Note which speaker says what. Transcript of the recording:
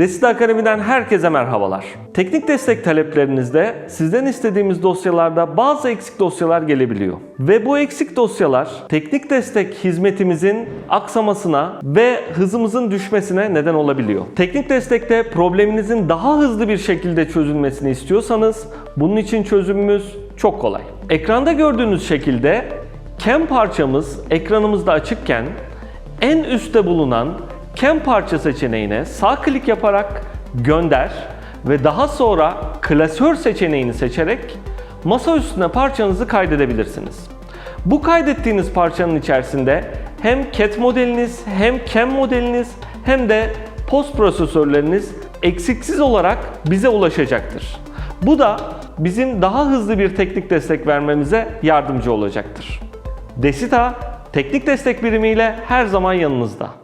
Speaker 1: Desita Akademi'den herkese merhabalar. Teknik destek taleplerinizde sizden istediğimiz dosyalarda bazı eksik dosyalar gelebiliyor. Ve bu eksik dosyalar teknik destek hizmetimizin aksamasına ve hızımızın düşmesine neden olabiliyor. Teknik destekte probleminizin daha hızlı bir şekilde çözülmesini istiyorsanız bunun için çözümümüz çok kolay. Ekranda gördüğünüz şekilde CAM parçamız ekranımızda açıkken en üstte bulunan CAM parça seçeneğine sağ klik yaparak gönder ve daha sonra klasör seçeneğini seçerek masa üstüne parçanızı kaydedebilirsiniz. Bu kaydettiğiniz parçanın içerisinde hem CAT modeliniz, hem CAM modeliniz hem de post prosesörleriniz eksiksiz olarak bize ulaşacaktır. Bu da bizim daha hızlı bir teknik destek vermemize yardımcı olacaktır. Desita teknik destek birimiyle her zaman yanınızda.